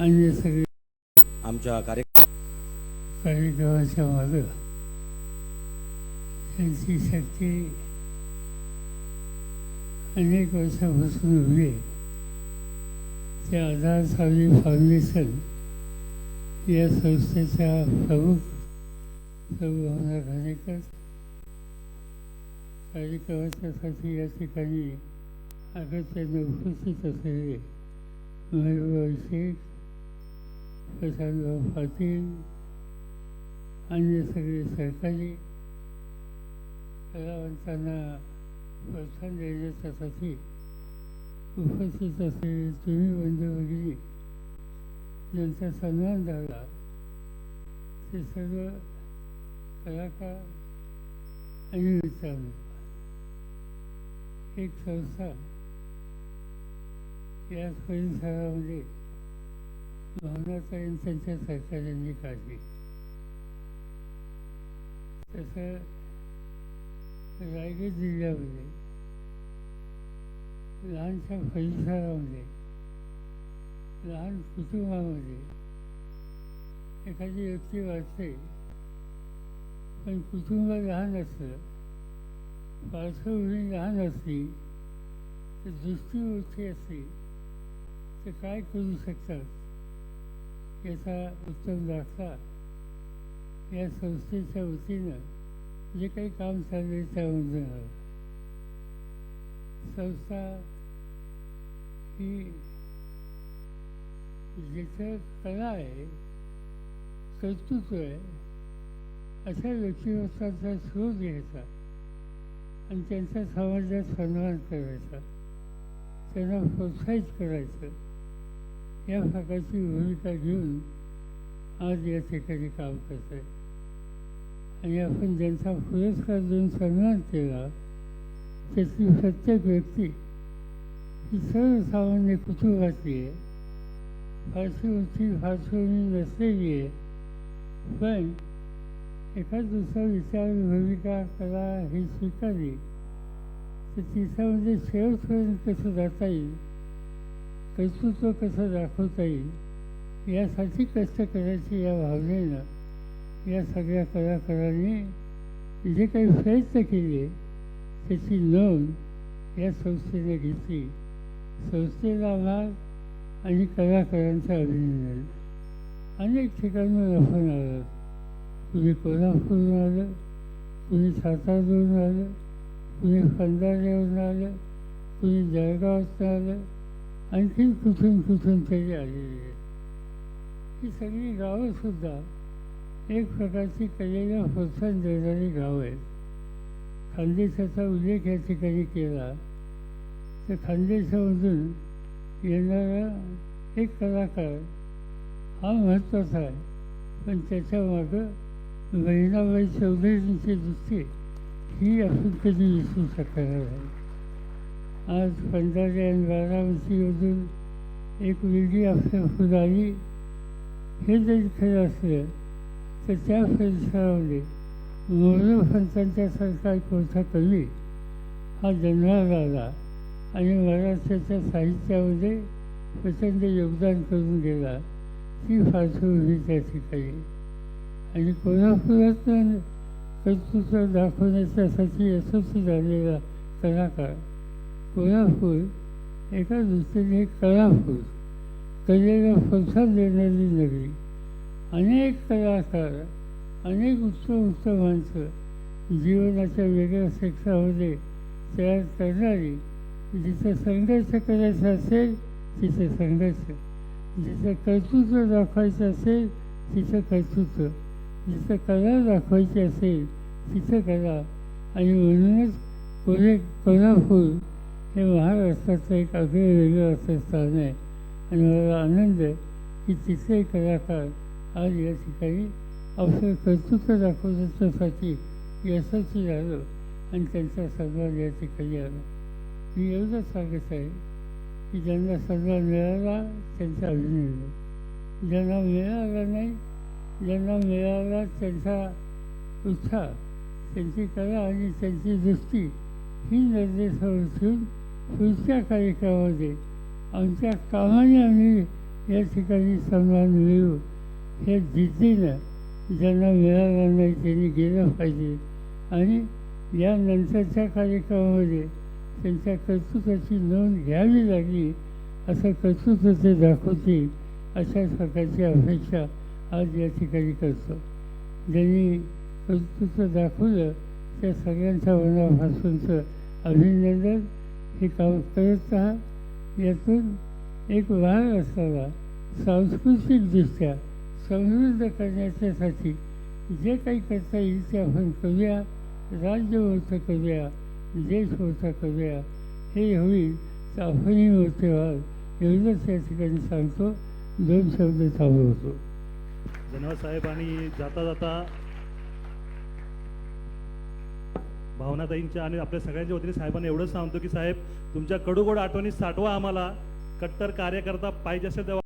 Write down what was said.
अन्य सगळे आमच्या कार्य कार्यक्रमाच्या मागं त्यांची शक्ती अनेक वर्षापासून उभी आहे. ते आधार सावली फाउंडेशन या संस्थेच्या प्रमुख प्रभू भावना घाणेकर कार्यक्रमाच्यासाठी या ठिकाणी अगत्याने उपस्थित असलेले महबूबा शेख प्रशांतभाऊ पाटील अन्य सगळे सरकारी कलावंतांना प्रोत्साहन देण्याच्यासाठी उपस्थित असलेले तुम्ही बंधू ज्यांचा सन्मान झाला. ते सर्व कलाकार आणि मित्रांनो एक संस्था याच परिसरामध्ये भावनाताईन त्यांच्या सहकार्यांनी काढली. तसं रायगड जिल्ह्यामध्ये लहानशा परिसरामध्ये लहान कुटुंबामध्ये एखादी व्यक्ती वाचते पण कुटुंब लहान असलं पार्श्वभूमी लहान असली तर दृष्टी असली तर काय करू शकतात? याचा उत्तम दाखला या संस्थेच्या वतीनं जे काही काम चालले त्यामधून आलं संस्था ही जिथं कला आहे कर्तृत्व आहे अशा व्यक्तिमत्वाचा शोध घ्यायचा आणि त्यांचा समाजात सन्मान करायचा त्यांना प्रोत्साहित करायचं. या प्रकारची भूमिका घेऊन आज या ठिकाणी काम करत आहे आणि आपण ज्यांचा पुरस्कार देऊन सन्मान केला त्याची प्रत्येक व्यक्ती ही सर्वसामान्य कुटुंबातली आहे. फारशी उंची फारशी नसलेली आहे. पण एखाद दुसरा विचार भूमिका कला ही स्वीकारली तर तिच्यामध्ये म्हणजे शेवटपर्यंत कसं जाता येईल. कर्तृत्व कसं दाखवता येईल यासाठी कष्ट करायची या भावनेनं या सगळ्या कलाकारांनी जे काही प्रयत्न केले त्याची नोंद या संस्थेने घेतली. संस्थेला आभार आणि कलाकारांचं अभिनंदन. अनेक ठिकाणून आपण आलं. कुणी कोल्हापूरहून आलं कुणी सातारवरून आलं कुणी खंडाऱ्यावरून आलं कुणी जळगावातून आलं आणखी कुठून कुठून तरी आलेली आहे. ही सगळी गावंसुद्धा एक प्रकारची कलेला प्रोत्साहन देणारी गाव आहेत. खानदेशाचा उल्लेख या ठिकाणी केला तर खानदेशामधून येणारा एक कलाकार हा महत्त्वाचा आहे. पण त्याच्या मागं बहिणाबाई चौधरींची दृष्टी ही आपण कधी विसरू शकणार नाही. आज पंजाबी आणि बारामतीमधून एक वेगळी आपल्या फुलाली हे जरी खरं असलं तर त्या परिसरामध्ये मोरपंतांच्या सरकार कोणता कवी हा जन्माला आला आणि महाराष्ट्राच्या साहित्यामध्ये प्रचंड योगदान करून गेला. ती पार्श्वभूमी त्या ठिकाणी. आणि कोल्हापुरात कर्तृत्व दाखवण्याच्यासाठी यशस्वी झालेला कलाकार कोल्हापूर एका दृष्टीने कलापूर कलेला प्रोत्साहन देणारी नगरी. अनेक कलाकार अनेक उत्तम उत्तम माणसं जीवनाच्या वेगळ्या क्षेत्रामध्ये तयार करणारी जिथं संघर्ष करायचा असेल तिथं संघर्ष. जिथं कर्तृत्व दाखवायचं असेल तिथं कर्तृत्व. जिथं कला दाखवायची असेल तिथं कला. आणि म्हणूनच कोल्हे कोल्हापूर हे महाराष्ट्राचं एक अगदी वेगळं असं स्थान आहे. आणि मला आनंद आहे की तिथले कलाकार आज या ठिकाणी आपलं कर्तृत्व दाखवण्यासाठी यशस्वी झालं आणि त्यांचा सन्मान या ठिकाणी आला. मी एवढंच सांगत आहे की ज्यांना सन्मान मिळाला त्यांचा अभिनंदन. ज्यांना मिळाला नाही ज्यांना मिळाला त्यांचा उत्साह त्यांची कला आणि त्यांची दृष्टी ही निर्देशावर ठेवून पुढच्या कार्यक्रमामध्ये आमच्या कामाने आम्ही या ठिकाणी सन्मान मिळू हे जिद्दीनं ज्यांना मिळाला नाही त्यांनी गेलं पाहिजे. आणि यानंतरच्या कार्यक्रमामध्ये त्यांच्या कर्तृत्वाची नोंद घ्यावी लागली असं कर्तृत्व ते दाखवतील अशा प्रकारची अपेक्षा आज या ठिकाणी करतो. ज्यांनी कर्तृत्व दाखवलं त्या सगळ्यांच्या मनापासूनचं अभिनंदन. हे काम यातून एक लहान असताना सांस्कृतिकदृष्ट्या समृद्ध करण्याच्यासाठी जे काही करता येईल ते आपण करूया. राज्य करूया देश करूया. हे होईल तर आपणही मोठे व्हाल एवढंच या ठिकाणी सांगतो. दोन शब्द थांबवतो. धन्यवाद साहेब. आणि जाता जाता भावनाताईंच्या आणि आपल्या सगळ्यांच्या वतीने साहेबांना एवढंच सांगतो की साहेब तुमच्या कडूगोड आठवणी साठवा आम्हाला. कट्टर कार्यकर्ता पाहिजे असेल तेव्हा